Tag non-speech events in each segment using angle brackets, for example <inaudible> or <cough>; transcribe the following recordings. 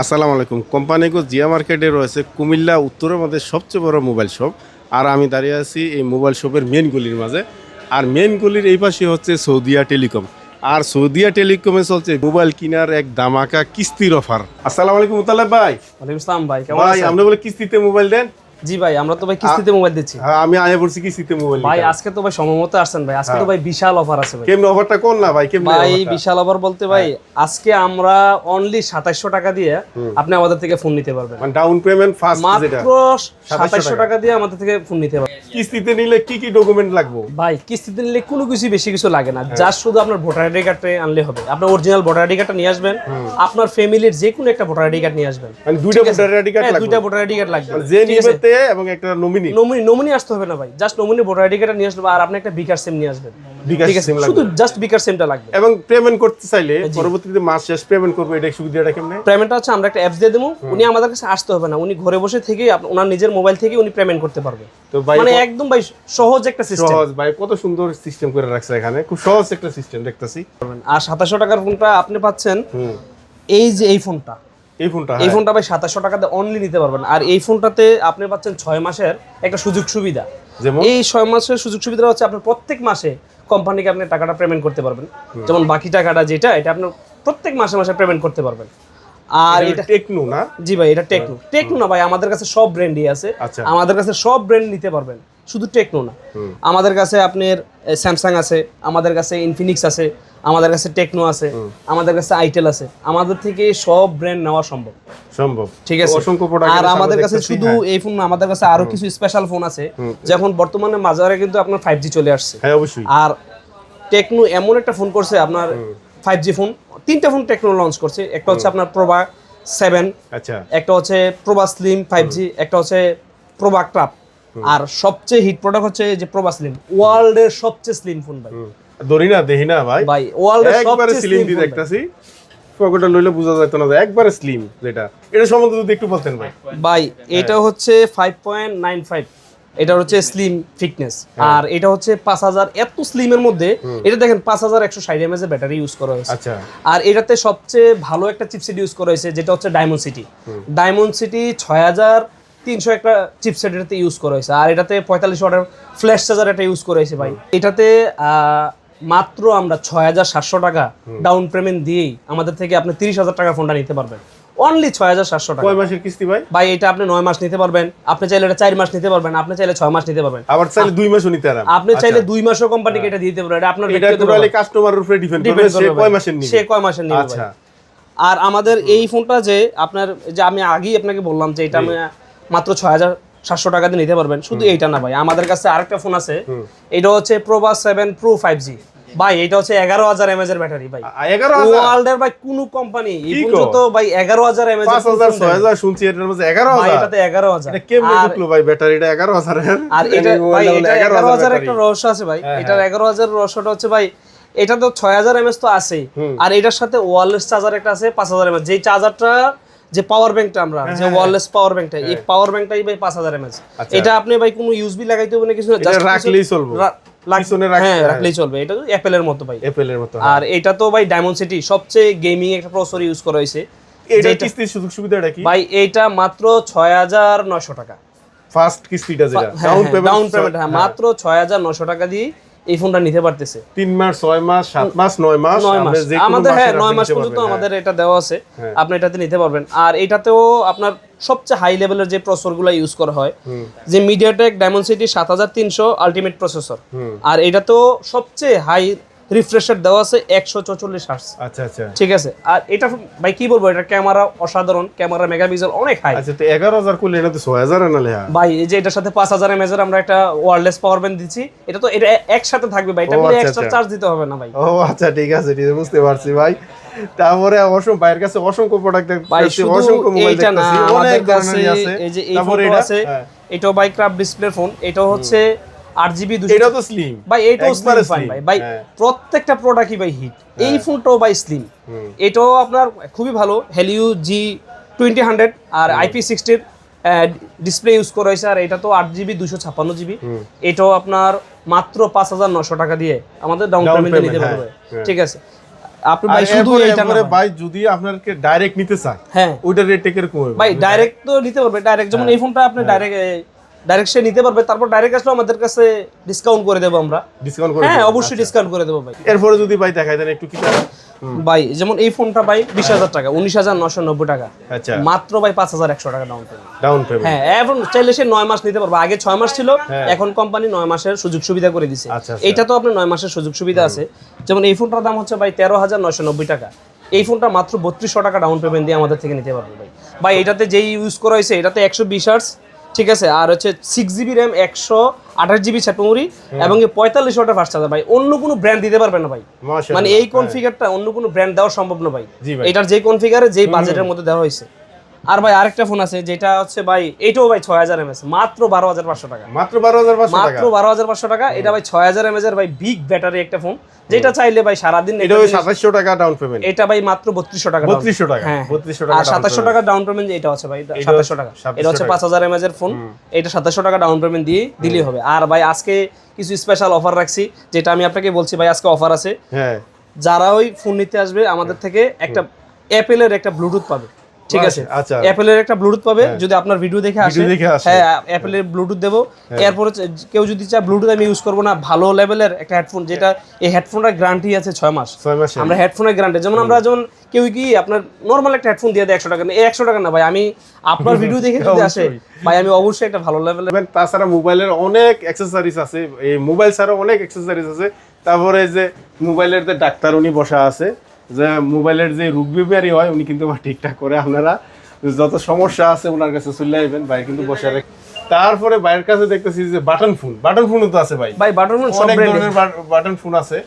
আসসালামু আলাইকুম। কোম্পানিগো জিয়া মার্কেটে রয়েছে কুমিল্লা উত্তরের মধ্যে সবচেয়ে বড় মোবাইল শপ। আর আমি দাঁড়িয়ে আছি এই মোবাইল শপের মেন গলির মাঝে। আর মেন গলির এই পাশে হচ্ছে সৌদিয়া টেলিকম। আর সৌদিয়া টেলিকমে চলছে মোবাইল কেনার এক দামাকা কিস্তির অফার। আসসালামু আলাইকুম মুতালেব ভাই। ওয়ালাইকুম আসসালাম ভাই কেমন ভাই আপনি বলে কিস্তিতে মোবাইল দেন? জি ভাই আমরা তো ভাই কিস্তিতে মোবাইল দিচ্ছি। হ্যাঁ আমি আয়া পড়ছি কিস্তিতে মোবাইল ভাই আজকে তো ভাই আসছেন ভাই আজকে তো হ্যাঁ। ভাই বিশাল অফার আছে ভাই। কেমন অফারটা কোন না ভাই? কেমন ভাই বিশাল অফার বলতে ভাই আজকে আমরা অনলি সাতাইশশো টাকা দিয়ে আপনি আমাদের থেকে ফোন নিতে পারবেন। মানে ডাউন পেমেন্ট ফার্স্ট যেটা। মাত্র সাতাইশশো টাকা। দিয়ে আমাদের থেকে ফোন নিতে পারবেন। কিস্তিতে নিলে কি কি ডকুমেন্ট লাগবে? ভাই কিস্তিতে নিলে কোনো কিছু বেশি কিছু লাগে না। জাস্ট শুধু আপনার ভোটার আইডি কার্ডটা আনলে হবে। আপনার অরিজিনাল ভোটার আইডি কার্ডটা নিয়ে আসবেন। আপনার ফ্যামিলির যে কোনো একটা ভোটার আইডি কার্ড নিয়ে আসবেন। মানে দুইটা ভোটার আইডি কার্ড হ্যাঁ, লাগবে। দুইটা ভোটার আইডি কার্ড লাগবে। মানে যে ঠিক আছে? এবং একটা নমিনি নমিনি নমিনি আসতে হবে না ভাই। জাস্ট নমিনি ভোটার আইডি কার্ডটা নিয়ে আসবে আর আপনি একটা বিকার সিম নিয়ে আসবেন। বিকাশ আছে সিম লাগবে শুধু জাস্ট বিকার সিমটা লাগবে। এবং পেমেন্ট করতে চাইলে পরবর্তীতে মাস শেষ পেমেন্ট করব এটা সুবিধাটা কেমনে? পেমেন্টটা হচ্ছে আমরা একটা অ্যাপস দিয়ে দেবো। উনি আমাদের কাছে আসতে হবে না। উনি ঘরে বসে থেকে ওনার নিজের মোবাইল থেকে উনি পেমেন্ট করতে পারবে। তো ভাই মানে একদম ভাই সহজ একটা সিস্টেম সহজ ভাই কত সুন্দর সিস্টেম করে রাখছে এখানে। খুব সহজ একটা সিস্টেম দেখতেছি। আর সাতাশশো টাকার ফোনটা আপনি পাচ্ছেন। এই যে এই ফোনটা এই ফোনটা এই হ্যাঁ। ফোনটা ভাই সাতাশশো টাকাতে অনলি নিতে পারবেন। আর এই ফোনটাতে আপনি পাচ্ছেন ছয় মাসের একটা সুযোগ সুবিধা। যেমন? এই ছয় মাসের সুযোগ সুবিধা হচ্ছে আপনার প্রত্যেক মাসে কোম্পানিকে আপনি টাকাটা পেমেন্ট করতে পারবেন। যেমন বাকি টাকাটা যেটা এটা আপনার প্রত্যেক মাসে মাসে পেমেন্ট করতে পারবেন। আর এটা টেকনো না? জি ভাই এটা টেকনো টেকনো না ভাই আমাদের কাছে সব ব্র্যান্ডই আছে। আচ্ছা। আমাদের কাছে সব ব্র্যান্ড নিতে পারবেন। শুধু টেকনো না। আমাদের কাছে আপনার স্যামসাং আছে আমাদের কাছে ইনফিনিক্স আছে আমাদের কাছে টেকনো আছে আমাদের কাছে আইটেল আছে আমাদের থেকে সব ব্র্যান্ড নেওয়া সম্ভব। সম্ভব। ঠিক আছে? অসংখ্য প্রোডাক্ট আর আমাদের কাছে শুধু এই ফোন না আমাদের কাছে আরও কিছু স্পেশাল ফোন আছে যখন বর্তমানে বাজারে কিন্তু আপনার ফাইভ জি চলে আসছে। হ্যাঁ অবশ্যই। আর টেকনো এমন একটা ফোন করছে আপনার ফাইভ জি ফোন তিনটা ফোন টেকনো লঞ্চ করছে একটা হচ্ছে আপনার প্রভা সেভেন আচ্ছা। একটা হচ্ছে প্রভা স্লিম ফাইভ জি একটা হচ্ছে প্রভা ক্রাপ আর সবচেয়ে হিট প্রোডাক্ট হচ্ছে যে প্রভা স্লিম ওয়ার্ল্ডের সবচেয়ে স্লিম ফোন ভাই। ধরি না দেখি না ভাই। ভাই ওয়ার্ল্ডের একবারে স্লিম দিয়ে দেখতাছি। পকেটটা লইলে বোঝা যেত না একবারে স্লিম যেটা। এটা সম্বন্ধে যদি একটু বলতেন ভাই। ভাই এটা হচ্ছে পয়েন্ট নাইন ফাইভ এটা হচ্ছে স্লিম ফিটনেস আর এটা হচ্ছে পাঁচ হাজার এত স্লিমের মধ্যে এটা দেখেন পাঁচ হাজার একশো ষাট এমএজ এর ব্যাটারি ইউজ করা হয়েছে। আচ্সা আর এটাতে সবচেয়ে ভালো একটা চিপসেট ইউজ করা হয়েছে যেটা হচ্ছে ডায়মন্ড সিটি ডায়মন্ড সিটি ছয় হাজার তিনশো একটা চিপসেট এটাতে ইউজ করা হয়েছে। আর এটাতে পঁয়তাল্লিশ ওয়াটের ফ্ল্যাশ চার্জার একটা ইউজ করা হয়েছে ভাই। এটাতে মাত্র আমরা ছয় হাজার সাতশো টাকা ডাউন পেমেন্ট দিয়েই আমাদের থেকে আপনি তিরিশ হাজার টাকা ফোনটা নিতে পারবেন। অনলি ছয় হাজার সাতশো টাকা। কয় মাসের কিস্তি ভাই? ভাই এটা আপনি নয় মাস নিতে পারবেন। আপনি চাইলে এটা চার মাস নিতে পারবেন আপনি চাইলে ছয় মাস নিতে পারবেন। আবার চাইলে দুই মাসও নিতে পারেন আপনি চাইলে দুই মাসও কোম্পানিকে এটা দিতে পারবেন। এটা আপনার এটা টোটালি কাস্টমারের উপরে ডিপেন্ড করবে সে কয়। মাসের নিবে। সে কয় মাসের নিবে আচ্ছা। আর আমাদের এই ফোনটা যে আপনার যে আমি আগেই আপনাকে বললাম যে এটা আমি মাত্র ছয় হাজার সাতশো টাকা দিয়ে নিতে পারবেন। শুধু এইটা না ভাই আমাদের কাছে আরেকটা ফোন আছে। এটা হচ্ছে প্রোবা সেভেন প্রো ফাইভ জি ভাই এটা হচ্ছে এগারো হাজার এমএজ এর ব্যাটারি ভাই। ওয়ার্ল্ড ওয়ার্ল্ডের ভাই কোন কোম্পানি পর্যন্ত ভাই এগারো হাজার এমএজ পাঁচ হাজার ছয় হাজার শুনছি এটার মধ্যে এগারো হাজার। এটাতে এগারো হাজার। এটা কেমনে ঢুকলো ভাই ব্যাটারিটা এগারো হাজার আর এটা ভাই এটা এগারো হাজার একটা রহস্য আছে ভাই। এটার এগারো হাজার রহস্যটা হচ্ছে ভাই এটা তো ছয় হাজার এমএস তো আছেই। আর এটার সাথে ওয়ারলেস চার্জার একটা আছে পাঁচ হাজার এমএস যেই চার্জারটা যে পাওয়ার ব্যাংকটা আমরা যে ওয়ারলেস পাওয়ার ব্যাংকটা এই পাওয়ার ব্যাংকটাই ভাই পাঁচ হাজার এমএস এটা আপনি ভাই কোনো ইউএসবি লাগাইতে হবে না কিছু না কিছু- রাখলেই চলবে। রা- লাগ- হ্যাঁ রাখলেই চলবে। এটা অ্যাপেলের মতো ভাই। অ্যাপেলের মতো আর এটা তো ভাই ডায়মন্ড সিটি সবচেয়ে গেমিং একটা প্রসেসর ইউজ করা হয়েছে। এটা কিস্তির সুযোগ সুবিধাটা কি? ভাই এটা মাত্র ছয় হাজার নশো টাকা। ফার্স্ট কিস্তিটা যেটা। হ্যাঁ, ডাউন হ্যাঁ, পেমেন্ট ডাউন পেমেন্ট হ্যাঁ মাত্র ছয় হাজার নশো টাকা দিয়ে এই ফোনটা নিতে পারতেছে। তিন মাস ছয় মাস সাত মাস নয় মাস নয় মাস। আমাদের হ্যাঁ নয় মাস পর্যন্ত আমাদের এটা দেওয়া আছে। আপনি এটাতে নিতে পারবেন। আর এটাতেও আপনার সবচেয়ে হাই লেভেলের যে প্রসেসরগুলো ইউজ করা হয় যে মিডিয়াটেক ডায়মন্ডসিটি সাত হাজার তিনশো আলটিমেট প্রসেসর আর এটা তো সবচেয়ে হাই রিফ্রেশার দেওয়া আছে একশো চৌচল্লিশ হার্স। আচ্ছা আচ্ছা। ঠিক আছে? আর এটা ভাই কি বলব এটা ক্যামেরা অসাধারণ ক্যামেরা মেগাপিক্সেল অনেক হাই আচ্ছা তো এগারো হাজার করলে এটা তো ছয় হাজার আনালে ভাই এই যে এটার সাথে পাঁচ হাজার এমএজের আমরা একটা ওয়ারলেস পাওয়ার ব্যাংক দিচ্ছি এটা তো এটা একসাথে থাকবে ভাই এটা কোনো আচ্ছা, এক্সট্রা আচ্ছা। চার্জ দিতে হবে না ভাই। ও আচ্ছা ঠিক আছে ঠিক আছে বুঝতে পারছি ভাই। তারপরে অবশ্য ভাইয়ের কাছে অসংখ্য প্রোডাক্ট ভাই দেখতেছি অসংখ্য মোবাইল এইটা না দেখতেছি আমাদের অনেক কাছে আছে। এই যে এই এটা? আছে হ্যাঁ। এটাও বাই ক্রাফট ডিসপ্লে ফোন এটাও হচ্ছে আট জিবি এটা তো স্লিম ভাই এটাও স্লিম ভাই। ভাই হ্যাঁ। প্রত্যেকটা প্রোডাক্টই ভাই হিট এই ফোনটাও ভাই স্লিম এটাও আপনার খুবই ভালো। হেলিউ জি টোয়েন্টি হান্ড্রেড আর আইপি সিক্সটির ডিসপ্লে ইউজ করা হয়েছে। আর এটা তো আট জিবি দুশো ছাপ্পান্ন জিবি। এটাও আপনার মাত্র পাঁচ হাজার নশো টাকা দিয়ে আমাদের ডাউন পেমেন্ট নিতে হ্যাঁ, পারবে হ্যাঁ। ঠিক আছে। আপনি ভাই শুধু এইটা না ভাই। যদি আপনাকে ডাইরেক্ট নিতে চান হ্যাঁ। ওইটা রেট কীরকম হবে ভাই ডাইরেক্ট তো নিতে পারবে। ডাইরেক্ট যেমন এই ফোনটা আপনি ডাইরেক্ট ডাইরেক্ট সে নিতে পারবে তারপর ডাইরেক্ট আসলে আমাদের কাছে ডিসকাউন্ট করে দেবো আমরা। ডিসকাউন্ট করে হ্যাঁ অবশ্যই ডিসকাউন্ট করে দেবো ভাই। এরপরে যদি ভাই দেখাই দেন একটু কি ভাই যেমন এই ফোনটা ভাই বিশ হাজার টাকা উনিশ হাজার নশো নব্বই টাকা। আচ্ছা। মাত্র ভাই পাঁচ হাজার একশো টাকা ডাউন পেমেন্ট ডাউন পেমেন্ট হ্যাঁ এখন চাইলে সে নয় মাস নিতে পারবে। আগে ছয় মাস ছিল হ্যাঁ। এখন কোম্পানি নয় মাসের সুযোগ সুবিধা করে দিছে। আচ্ছা, আচ্ছা। এইটা তো আপনার নয় মাসের সুযোগ সুবিধা আছে। যেমন এই ফোনটার দাম হচ্ছে ভাই তেরো হাজার নয়শো নব্বই টাকা। এই ফোনটা মাত্র বত্রিশশো টাকা ডাউন পেমেন্ট দিয়ে আমাদের থেকে নিতে পারবে ভাই। ভাই এটাতে যেই ইউজ করা হয়েছে এটাতে একশো বিশ আর্টস ঠিক আছে? আর হচ্ছে সিক্স জিবি র্যাম একশো আঠাশ জিবি ছাট মেমোরি এবং পঁয়তাল্লিশ ওয়াটের ফার্স্ট চার্জার ভাই। অন্য কোনো ব্র্যান্ড দিতে পারবে না ভাই। মানে এই কনফিগারটা অন্য কোনো ব্র্যান্ড দেওয়া সম্ভব না ভাই। এটার যে কনফিগারে যে বাজেটের মধ্যে দেওয়া হয়েছে। আর ভাই আরেকটা ফোন আছে যেটা হচ্ছে ভাই এটাও ভাই ছয় হাজার এমএস মাত্র বারো হাজার পাঁচশো টাকা। মাত্র বারো হাজার মাত্র বারো হাজার পাঁচশো টাকা এটা ভাই ছয় হাজার এমএস এর ভাই বিগ ব্যাটারি একটা ফোন যেটা চাইলে ভাই সারাদিন এটা সাতাশশো টাকা ডাউন পেমেন্ট এটা ভাই মাত্র বত্রিশশো টাকা। বত্রিশশো টাকা হ্যাঁ। বত্রিশশো টাকা সাতাশশো। টাকা ডাউন পেমেন্ট এটা আছে ভাই সাতাশশো টাকা। এটা হচ্ছে পাঁচ হাজার এমএজ এর ফোন এটা সাতাশশো টাকা ডাউন পেমেন্ট দিয়ে দিলেই হবে। আর ভাই আজকে কিছু স্পেশাল অফার রাখছি যেটা আমি আপনাকে বলছি ভাই আজকে অফার আছে। হ্যাঁ। যারা ওই ফোন নিতে আসবে আমাদের থেকে একটা অ্যাপেলের একটা ব্লুটুথ পাবে। ঠিক আছে? আচ্ছা। অ্যাপেলের একটা ব্লুটুথ পাবে যদি আপনার ভিডিও দেখে আসে। হ্যাঁ অ্যাপেলের ব্লুটুথ দেবো। এরপরে কেউ যদি চায় ব্লুটুথ আমি ইউজ করব না ভালো লেভেলের একটা হেডফোন যেটা এই হেডফোনটার গ্যারান্টি আছে ছয় মাস। আমরা হেডফোনের গ্যারান্টি যেমন আমরা যেমন কেউ কি আপনার নর্মাল একটা হেডফোন দিয়ে দেয় একশো টাকা এই একশো টাকা না ভাই আমি আপনার <laughs> ভিডিও দেখে যদি আসে ভাই আমি অবশ্যই একটা ভালো লেভেলের তাছাড়া মোবাইলের অনেক অ্যাক্সেসরিজ আছে এই মোবাইল ছাড়াও অনেক অ্যাক্সেসরিজ আছে। তারপরে যে মোবাইলের যে ডাক্তার উনি বসা আছে যে মোবাইলের যে রোগ বিমারি হয় উনি কিন্তু আমার ঠিকঠাক করে আপনারা যত সমস্যা আছে ওনার কাছে চলে আসবেন ভাই কিন্তু বসে রাখেন তারপরে ভাইয়ের কাছে দেখতেছি যে বাটন ফোন বাটন ফোনও তো আছে ভাই। ভাই বাটন সব অনেক ধরনের বাটন ফোন আছে।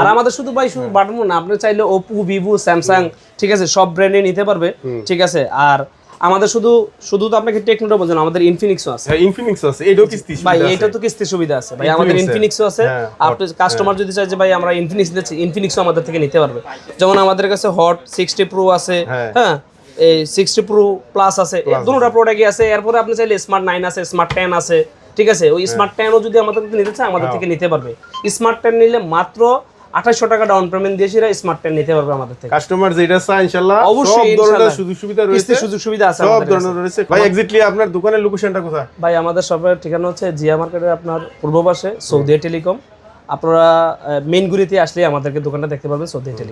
আর আমাদের শুধু ভাই শুধু বাটন ফোন আপনি চাইলে ওপো ভিভো স্যামসাং ঠিক আছে সব ব্র্যান্ডে নিতে পারবে ঠিক আছে। আর আমাদের শুধু শুধু তো আপনাকে টেকনোটা বলছেন আমাদের ইনফিনিক্সও আছে। হ্যাঁ ইনফিনিক্স আছে এটাও কিস্তি ভাই এটা। তো কিস্তি সুবিধা আছে। ভাই আমাদের ইনফিনিক্সও আছে। হ্যাঁ, আপনি কাস্টমার যদি চায় যে ভাই আমরা ইনফিনিক্স দিচ্ছি ইনফিনিক্সও আমাদের থেকে নিতে পারবে। যেমন আমাদের কাছে হট সিক্সটি প্রো আছে হ্যাঁ। হ্যাঁ? এই সিক্সটি প্রো প্লাস আছে দুটোটা প্রোডাক্টই আছে। এরপরে আপনি চাইলে স্মার্ট নাইন আছে স্মার্ট টেন আছে ঠিক আছে? ওই হ্যাঁ। স্মার্ট টেনও যদি আমাদের থেকে নিতে চায় আমাদের থেকে নিতে পারবে। স্মার্ট টেন নিলে মাত্র আঠাশশো টাকা ডাউন পেমেন্ট দিয়ে সেটা স্মার্ট টেন নিতে পারবে আমাদের থেকে। কাস্টমার যেটা চায় ইনশাআল্লাহ অবশ্যই, ধরনের সুযোগ সুবিধা রয়েছে। সুযোগ সুবিধা আছে সব ধরনের রয়েছে। ভাই এক্স্যাক্টলি আপনার দোকানের লোকেশনটা কোথায়? ভাই আমাদের শপের ঠিকানা হচ্ছে জিয়া মার্কেটের আপনার পূর্ব পাশে সৌদি টেলিকম। আপনারা মেইনগুড়িতে আসলে আমাদেরকে দোকানটা দেখতে পাবেন সৌদি টেলিকম।